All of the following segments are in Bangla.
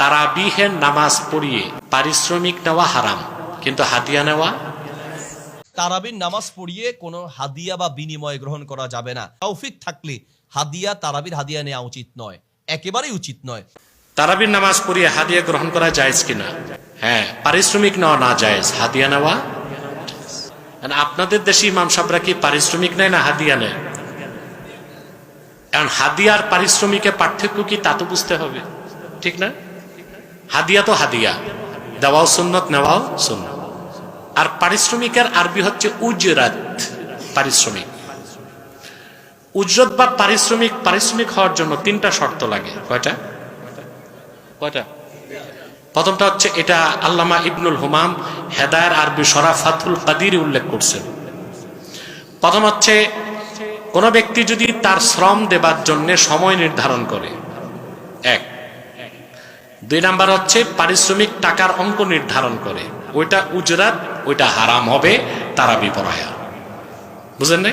তারাবিহের নামাজ পড়িয়ে পারিশ্রমিক নেওয়া হারাম। কিন্তু হাদিয়া নেওয়া? তারাবির নামাজ পড়িয়ে কোনো হাদিয়া বা বিনিময় গ্রহণ করা যাবে না। তৌফিক থাকলে হাদিয়া তারাবির হাদিয়া নেওয়া উচিত নয়। একেবারেই উচিত নয়। তারাবির নামাজ পড়িয়ে হাদিয়া গ্রহণ করা জায়েজ কিনা? হ্যাঁ পারিশ্রমিক নেওয়া না জায়েজ। হাদিয়া নেওয়া? আর আপনাদের দেশে ইমাম সাহেবরা কি পারিশ্রমিক নেয় না হাদিয়া নেয়? কারণ হাদিয়ার পারিশ্রমিকের পার্থক্য কি তা তো বুঝতে হবে। ঠিক না? হাদিয়া তো হাদিয়া। দেওয়াও সুন্নত, নেওয়াও সুন্নত। আর পারিশ্রমিকের আরবি হচ্ছে উজরাত, পারিশ্রমিক। উজরত বা পারিশ্রমিক পারিশ্রমিক হওয়ার জন্য তিনটা শর্ত লাগে। কয়টা? কয়টা? প্রথমটা হচ্ছে এটা আল্লামা ইবনুল হুমাম হেদায়ের আরবি সরাফাতুল কাদির উল্লেখ করছেন। প্রথম হচ্ছে, কোন ব্যক্তি যদি তার শ্রম দেবার জন্য সময় নির্ধারণ করে, এক দুই নাম্বার হচ্ছে পারিশ্রমিক টাকার অঙ্ক নির্ধারণ করে। ওইটা উজরাত, ওইটা হারাম হবে, তারা বিপরায়া। বুঝেন নাই?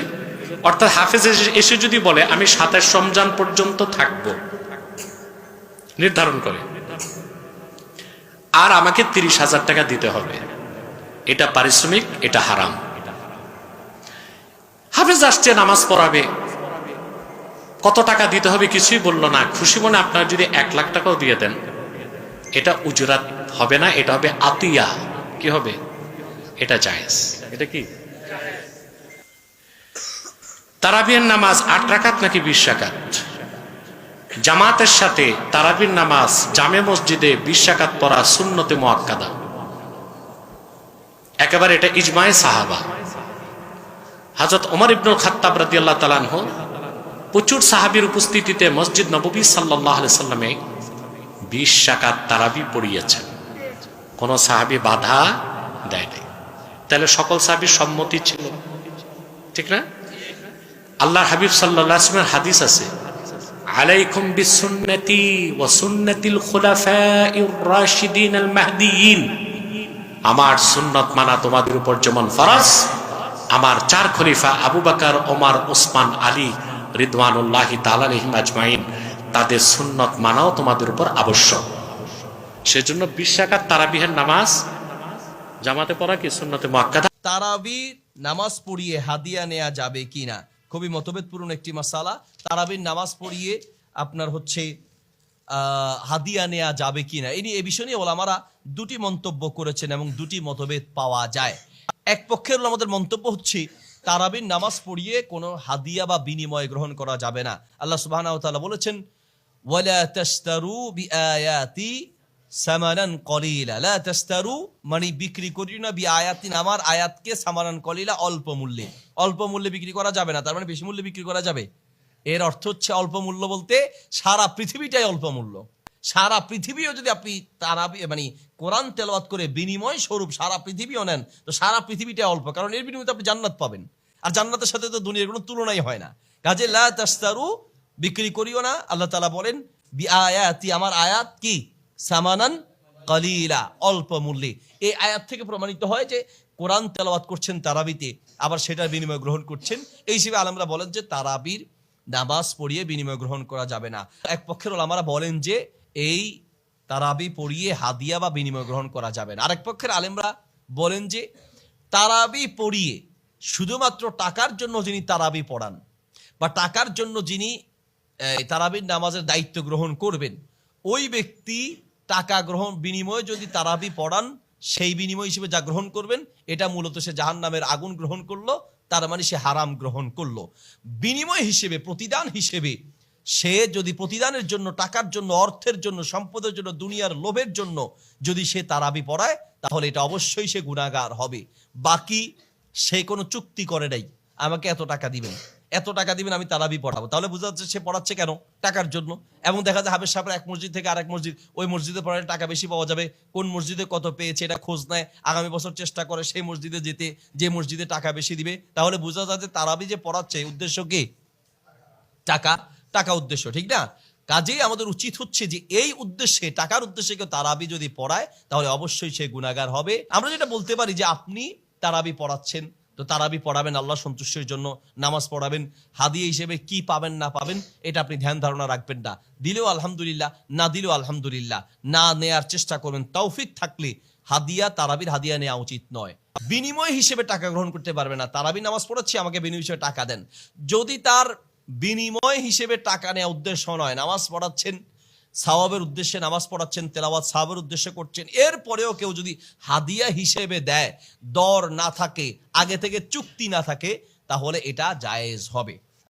অর্থাৎ হাফেজ এসে- এসে যদি বলে, আমি সাতাশ রমজান পর্যন্ত থাকব। নির্ধারণ করে। আর আমাকে তিরিশ হাজার টাকা দিতে হবে। এটা পারিশ্রমিক, এটা হারাম। হাফেজ আসছে, নামাজ পড়াবে। কত টাকা দিতে হবে কিছুই বলল না। খুশি মনে আপনার যদি এক লাখ টাকাও দিয়ে দেন। এটা উজরাত হবে না এটা হবে আতিয়া। কি হবে? এটা জায়েজ। এটা কি? তারাবির নামাজ আট রাকাত নাকি বিশ রাকাত? জামাতের সাথে তারাবির নামাজ জামে মসজিদে বিশ রাকাত পড়া সুন্নতে মোয়াক্কাদা একেবারে এটা ইজমায়ে সাহাবা। হজরত ওমর ইবনুল খাত্তাব রাদি আল্লাহ তালানহ প্রচুর সাহাবির উপস্থিতিতে মসজিদ নবী সাল্লাহ সাল্লামে বিশ রাকাত তারাবি পড়িয়েছেন। কোন সাহাবি বাধা দেয় নাই। তাহলে সকল সাহাবির সম্মতি ছিল। ঠিক না? আল্লাহ হাবিব সাল্লামের হাদিস আছে, আলাইকুম বিসুন্নতি ওয়া সুন্নাতিল খুলাফাইর রাশিদিন আল মাহদিয়িন। আমার সুন্নত মানা তোমাদের উপর যেমন ফরজ, আমার চার খলিফা আবু বকর, ওমর, ওসমান, আলী, রিদওয়ানুল্লাহি তাআলা আলাইহিম আজমাইন। তাদের সুন্নত মানাও তোমাদের উপর আবশ্যক। সেজন্য বিশ রাকাত তারাবিহের নামাজ, জামাতে পড়া কি সুন্নতে মুআক্কাদা তারাবি নামাজ পড়িয়ে হাদিয়া নেওয়া যাবে কিনা খুবই মতভেদপূর্ণ একটি মাসালা। তারাবির নামাজ পড়িয়ে আপনার হচ্ছে হাদিয়া নেওয়া যাবে এই নিয়ে এ বিষয় নিয়ে ওলামারা দুটি মন্তব্য করেছেন এবং দুটি মতভেদ পাওয়া যায়। এক পক্ষের আমাদের মন্তব্য হচ্ছে, তারাবির নামাজ পড়িয়ে কোনো হাদিয়া বা বিনিময় গ্রহণ করা যাবে না। আল্লাহ সুবাহ বলেছেন ওয়ালা তাশতারু বিআয়াতি সামানান কলিলা লা তাস্তারু মানে বিক্রি করি না বি আমার আয়াতকে সামানান কলিলা অল্প মূল্যে। অল্প মূল্যে বিক্রি করা যাবে না, তার মানে বেশি মূল্যে বিক্রি করা যাবে। এর অর্থ হচ্ছে অল্প মূল্য বলতে সারা পৃথিবীটাই অল্প মূল্য। সারা পৃথিবীও যদি আপনি তারা মানে কোরআন তেলাওয়াত করে বিনিময় স্বরূপ সারা পৃথিবীও নেন, তো সারা পৃথিবীটাই অল্প, কারণ এর বিনিময়ে আপনি জান্নাত পাবেন। আর জান্নাতের সাথে তো দুনিয়ার কোনো তুলনাই হয় না। কাজে লা তাস্তারু বিক্রি করিও না। আল্লাহ তালা বলেন বি আয়াতি আমার আয়াত কি? সামানান কালিলা, অল্প মূল্যে। এই আয়াত থেকে প্রমাণিত হয় যে কোরআন তেলাওয়াত করছেন তারাবিতে, আবার সেটার বিনিময় গ্রহণ করছেন। এই হিসেবে আলমরা বলেন যে তারাবির নামাজ পড়িয়ে বিনিময় গ্রহণ করা যাবে না। এক পক্ষের ওলামারা বলেন যে এই তারাবি পড়িয়ে হাদিয়া বা বিনিময় গ্রহণ করা যাবে না। আরেক পক্ষের আলেমরা বলেন যে তারাবি পড়িয়ে শুধুমাত্র টাকার জন্য যিনি তারাবি পড়ান বা টাকার জন্য যিনি তারাবির নামাজের দায়িত্ব গ্রহণ করবেন। ওই ব্যক্তি টাকা গ্রহণ বিনিময়ে যদি তারাবি পড়ান, সেই বিনিময় হিসেবে যা গ্রহণ করবেন, এটা মূলত সে জাহান নামের আগুন গ্রহণ করল, তার মানে সে হারাম গ্রহণ করল। বিনিময় হিসেবে, প্রতিদান হিসেবে, সে যদি প্রতিদানের জন্য, টাকার জন্য, অর্থের জন্য, সম্পদের জন্য, দুনিয়ার লোভের জন্য যদি সে তারাবি পড়ায়, তাহলে এটা অবশ্যই সে গুণাগার হবে। বাকি সে কোনো চুক্তি করে নাই। আমাকে এত টাকা দিবেন। এত টাকা দিবেন, আমি তারাবি পড়াবো। তাহলে বোঝা যাচ্ছে সে পড়াচ্ছে কেন? টাকার জন্য। এবং দেখা যায় হাবের সাহেবের এক মসজিদ থেকে আরেক মসজিদ, ওই মসজিদে পড়ালে টাকা বেশি পাওয়া যাবে। কোন মসজিদে কত পেয়েছে, এটা খোঁজ নেয়। আগামী বছর চেষ্টা করে সেই মসজিদে যেতে, যে মসজিদে টাকা বেশি দিবে। তাহলে বোঝা যায় যে তারাবি যে পড়াচ্ছে, উদ্দেশ্য কি? টাকা। টাকা উদ্দেশ্য, ঠিক না? কাজেই আমাদের উচিত হচ্ছে যে এই উদ্দেশ্যে, টাকার উদ্দেশ্যে কেউ তারাবি যদি পড়ায়, তাহলে অবশ্যই সে গুণাগার হবে। আমরা যেটা বলতে পারি যে আপনি তারাবি পড়াচ্ছেন। তো তারাবি পড়াবেন, আল্লাহ সন্তুষ্টির জন্য নামাজ পড়াবেন। হাদিয়া হিসেবে কি পাবেন, না পাবেন, এটা আপনি ধ্যান ধারণা রাখবেন না। দিলেও আলহামদুলিল্লাহ, না দিলেও আলহামদুলিল্লাহ। না নেয়ার চেষ্টা করবেন, তৌফিক থাকলে হাদিয়া, তারাবির হাদিয়া নেওয়া উচিত নয়। বিনিময় হিসেবে টাকা গ্রহণ করতে পারবে না। তারাবি নামাজ পড়াচ্ছি, আমাকে বিনিময় হিসেবে টাকা দেন। যদি তার বিনিময় হিসেবে টাকা নেওয়া উদ্দেশ্য নয়, নামাজ পড়াচ্ছেন সাওয়াবের উদ্দেশ্যে নামাজ পড়াচ্ছেন, তেলাওয়াত সাহাবের উদ্দেশ্যে করছেন। এরপরেও কেউ যদি হাদিয়া হিসেবে দেয়, দর না থাকে, আগে থেকে চুক্তি না থাকে, তাহলে এটা জায়েজ হবে।